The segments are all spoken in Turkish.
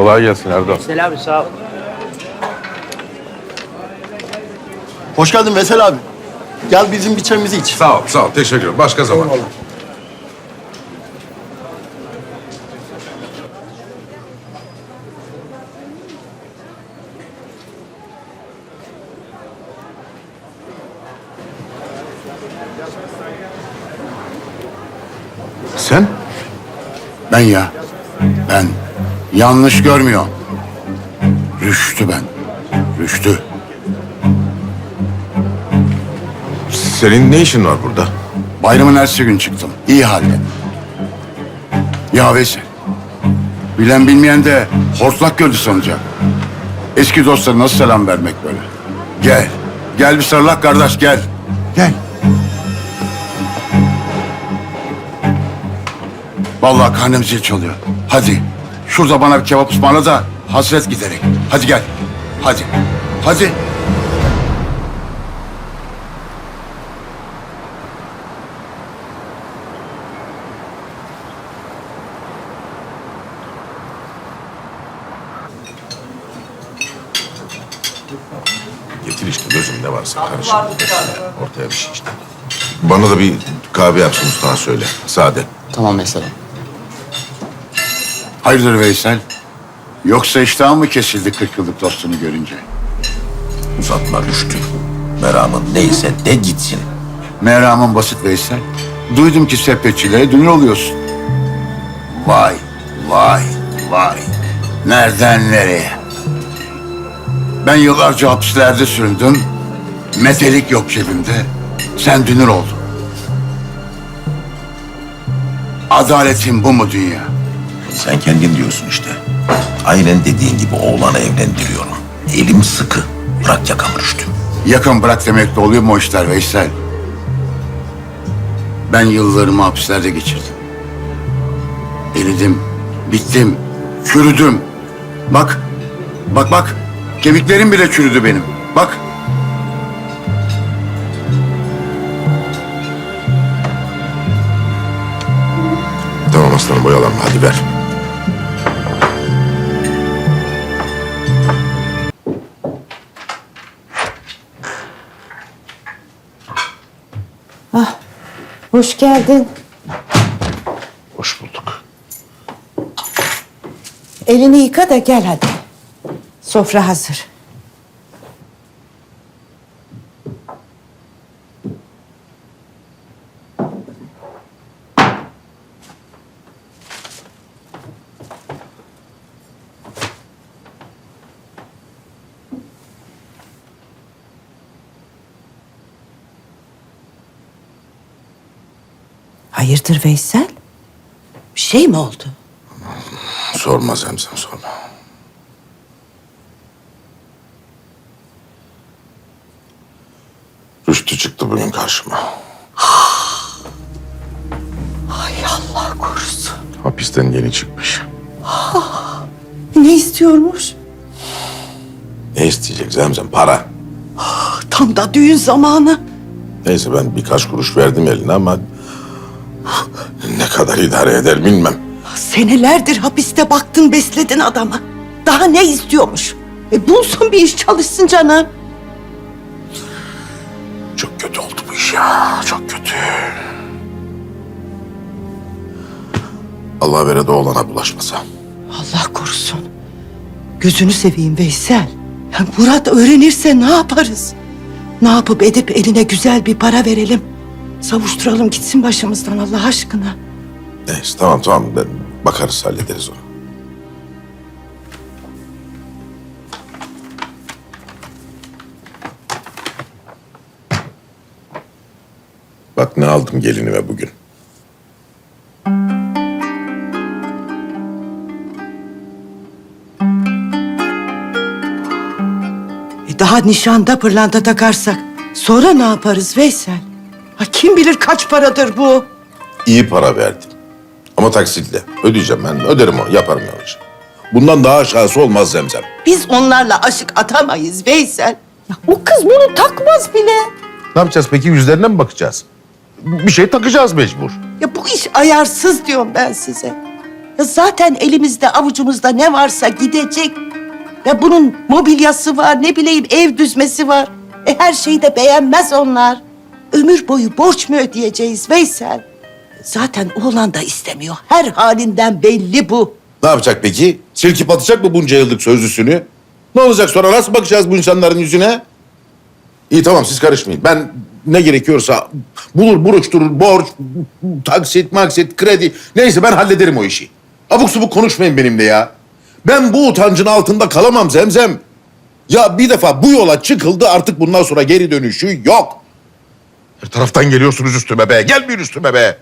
Kolay gelsin Erdoğan. Selam sağ ol. Hoş geldin Veysel abi. Gel bizim bir çayımızı iç. Sağ ol, sağ ol. Teşekkür ederim. Başka zaman. Sen? Ben ya. Ben. Yanlış görmüyor. Rüştü ben. Rüştü. Senin ne işin var burada? Bayramın ertesi gün çıktım. İyi halde. Ya Veysel. Bilen bilmeyen de hortlak gördü sanacak. Eski dostlara nasıl selam vermek böyle? Gel. Gel bir sarılak kardeş gel. Gel. Vallahi karnım zil çalıyor. Hadi. Şurada bana bir kebap ısmarla da hasret giderek. Hadi gel. Hadi. Hadi. Getir işte gözüm ne varsa karışık. Ortaya bir şey işte. Bana da bir kahve yapsın Mustafa söyle. Sade. Tamam mesela. Hayırdır Veysel? Yoksa iştahın mı kesildi 40 yıllık dostunu görünce? Uzatma Rüştü. Meramın neyse de gitsin. Meramın basit Veysel. Duydum ki sepetçilere dünür oluyorsun. Vay, vay, vay. Nereden nereye? Ben yıllarca hapislerde süründüm. Metelik yok cebimde. Sen dünür oldun. Adaletin bu mu dünya? Sen kendin diyorsun işte. Aynen dediğin gibi oğlanı evlendiriyorum. Elim sıkı. Bırak yakamı Rüştü. Yakın bırak demekle oluyor mu o işler Veysel? Ben yıllarımı hapislerde geçirdim. Eridim, bittim, çürüdüm. Bak, bak bak. Kemiklerim bile çürüdü benim. Bak. Tamam aslanım boyalanma hadi ver. Hoş geldin. Hoş bulduk. Elini yıka da gel hadi. Sofra hazır. Hayırdır Veysel? Bir şey mi oldu? Sorma Zemzem sorma. Rüştü çıktı bugün karşıma. Ay Allah korusun. Hapisten yeni çıkmış. Ne istiyormuş? Ne isteyecek Zemzem? Para. Tam da düğün zamanı. Neyse ben birkaç kuruş verdim eline ama... Kadar idare eder bilmem. Senelerdir hapiste baktın besledin adamı. Daha ne istiyormuş? E bulsun bir iş çalışsın canım. Çok kötü oldu bu iş ya. Çok kötü. Allah vere de oğlana bulaşmasa. Allah korusun. Gözünü seveyim Veysel. Ya Murat öğrenirse ne yaparız? Ne yapıp edip eline güzel bir para verelim. Savuşturalım gitsin başımızdan Allah aşkına. Neyse tamam tamam ben bakarız hallederiz onu. Bak ne aldım gelinime bugün. E daha nişanda pırlanta takarsak sonra ne yaparız Veysel? Ha kim bilir kaç paradır bu? İyi para verdim. Ama taksitle. Ödeyeceğim ben. Öderim onu. Yaparım ben o işi. Bundan daha aşağısı olmaz Zemzem. Biz onlarla aşık atamayız Veysel. Ya o kız bunu takmaz bile. Ne yapacağız peki? Yüzlerine mi bakacağız? Bir şey takacağız mecbur. Ya bu iş ayarsız diyorum ben size. Ya zaten elimizde avucumuzda ne varsa gidecek. Ya bunun mobilyası var, ne bileyim ev düzmesi var. E her şeyi de beğenmez onlar. Ömür boyu borç mu ödeyeceğiz Veysel? Zaten oğlan da istemiyor. Her halinden belli bu. Ne yapacak peki? Silkip atacak mı bunca yıllık sözlüsünü? Ne olacak sonra? Nasıl bakacağız bu insanların yüzüne? İyi tamam siz karışmayın. Ben ne gerekiyorsa bulur, buruşturur, borç, taksit, maksit, kredi. Neyse ben hallederim o işi. Abuk subuk konuşmayın benimle ya. Ben bu utancın altında kalamam Zemzem. Ya bir defa bu yola çıkıldı artık bundan sonra geri dönüşü yok. Her taraftan geliyorsunuz üstüme be. Gelmeyin üstüme be.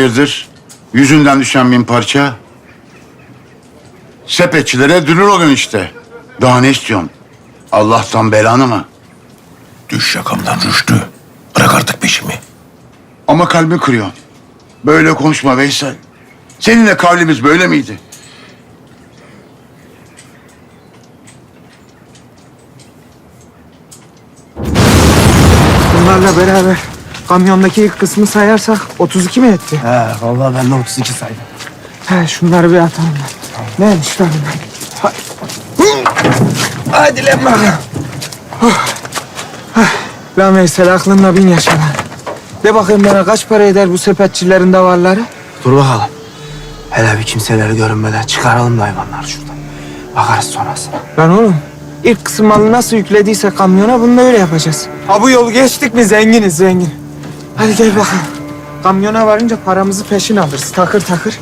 Hayırdır? Yüzünden düşen bin parça. Sepetçilere dünür olun işte. Daha ne istiyorsun? Allah'tan belanı mı? Düş yakamdan Rüştü. Bırak artık peşimi. Ama kalbi kırıyor. Böyle konuşma Veysel. Seninle kavlimiz böyle miydi? Bunlarla beraber kamyondaki ilk kısmı sayarsak 32 mi etti? He vallahi ben de 32 saydım. He şunları bir atalım. Neymiş lan bunlar? Ha- Hadi lan bakalım. Oh. Ah. Lan Veysel aklınla bin yaşa lan. De bakayım bana kaç para eder bu sepetçilerin davarları? Dur bakalım. Hele bir kimseleri görünmeden çıkaralım da hayvanları şuradan. Bakarız sonrasına. Lan oğlum ilk kısım malı nasıl yüklediyse kamyona bunu da öyle yapacağız. Ha bu yolu geçtik mi zenginiz zengin. Hadi gel bakalım. Kamyona varınca paramızı peşin alırız takır takır.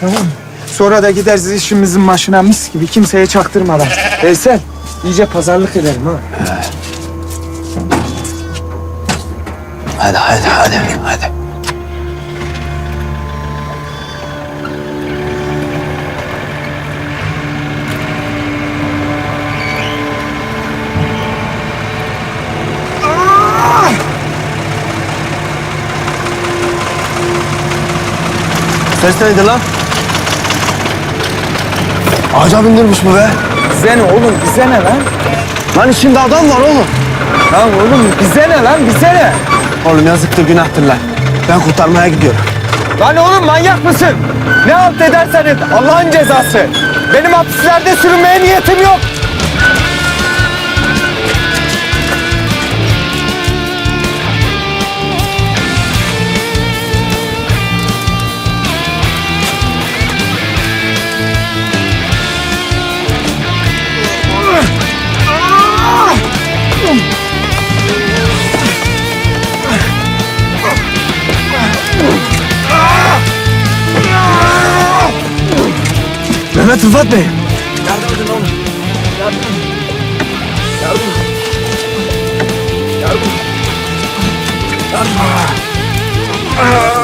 Tamam mı? Sonra da gideriz işimizin başına mis gibi kimseye çaktırmadan. Veysel iyice pazarlık edelim ha. Hadi hadi hadi hadi. Ses neydi lan? Ağaca bindirmiş bu be. Bize ne oğlum bize ne lan? Lan içinde adam var oğlum. Lan oğlum bize ne lan bize ne? Oğlum yazıktır günahtır lan. Ben kurtarmaya gidiyorum. Lan oğlum manyak mısın? Ne halt edersen et Allah'ın cezası. Benim hapislerde sürünmeye niyetim yok. Mehmet Rıfat Bey. Oğlum,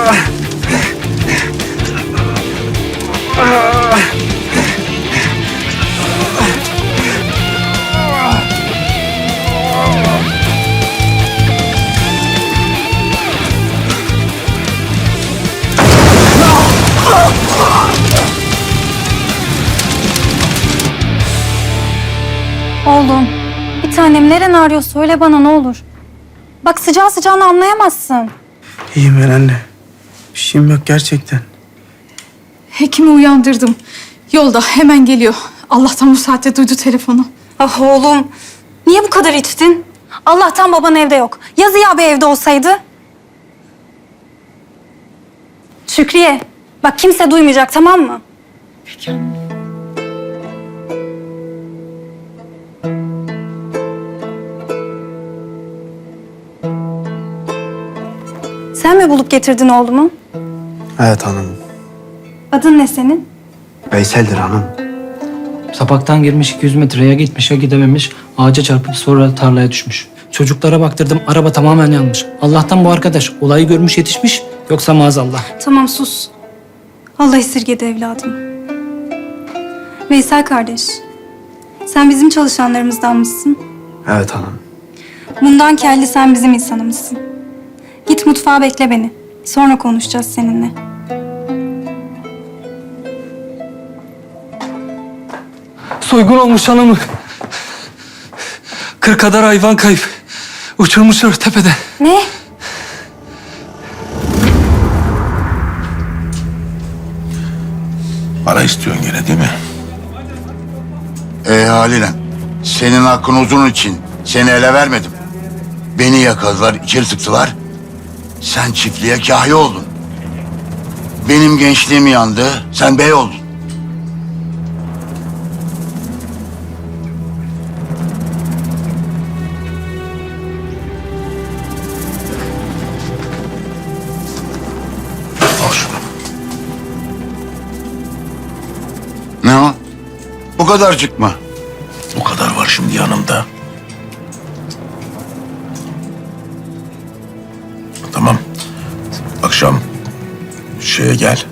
tanem neren ağrıyor söyle bana ne olur. Bak sıcağı sıcağını anlayamazsın. İyiyim ben anne. Bir şeyim yok gerçekten. Hekimi uyandırdım. Yolda hemen geliyor. Allah'tan bu saatte duydu telefonu. Ah oğlum, niye bu kadar içtin? Allah'tan baban evde yok. Ya Ziya abi evde olsaydı? Şükriye, bak kimse duymayacak tamam mı? Sen mi bulup getirdin oğlumu? Evet hanım. Adın ne senin? Veysel'dir hanım. Sapaktan girmiş 200 metreye gitmiş ya gidememiş. Ağaca çarpıp sonra tarlaya düşmüş. Çocuklara baktırdım araba tamamen yanmış. Allah'tan bu arkadaş olayı görmüş yetişmiş yoksa maazallah. Tamam sus. Allah esirgedi evladım. Veysel kardeş. Sen bizim çalışanlarımızdan mısın? Evet hanım. Bundan kelli sen bizim insanımızsın. Git mutfağa bekle beni. Sonra konuşacağız seninle. Soygun olmuş hanımı. Kırk kadar hayvan kayıp. Uçurmuşlar tepede. Ne? Para istiyorsun gene değil mi? E haliyle. Senin hakkın uzun için seni ele vermedim. Beni yakaladılar, içeri tıktılar. Sen çiftliğe kahya oldun. Benim gençliğim yandı, sen bey oldun. Ne o? Bu kadarcık mı? Bu kadar var şimdi yanımda. Akşam şeye gel.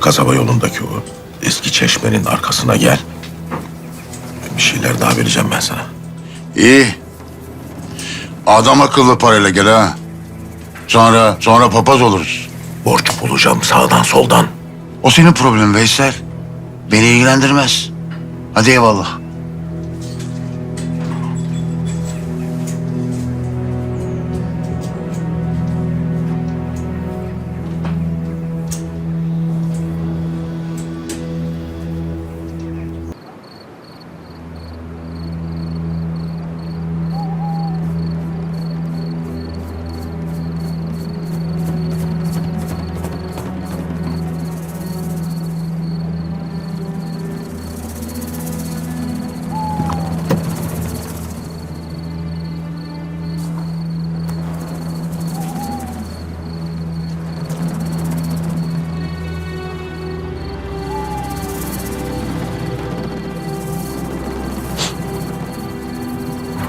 Kasaba yolundaki o eski çeşmenin arkasına gel. Bir şeyler daha vereceğim ben sana. İyi. Adam akıllı parayla gel ha. Sonra, sonra papaz oluruz. Borç bulacağım sağdan soldan. O senin problemin Veysel. Beni ilgilendirmez. Hadi eyvallah.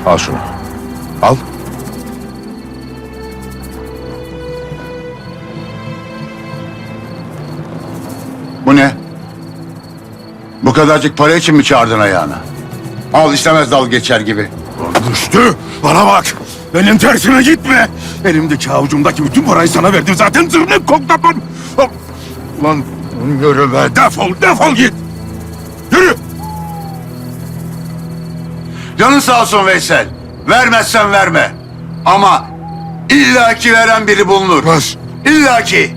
Al şunu. Al. Bu ne? Bu kadarcık para için mi çağırdın ayağına? Al istemez dal geçer gibi. Düştü. Bana bak. Benim tersime gitme. Elimdeki avucumdaki bütün parayı sana verdim. Zaten zırnık kokladın. Lan yürü be. Defol, defol git. Canın sağ olsun Veysel. Vermezsen verme. Ama illaki veren biri bulunur. Bas. İllaki.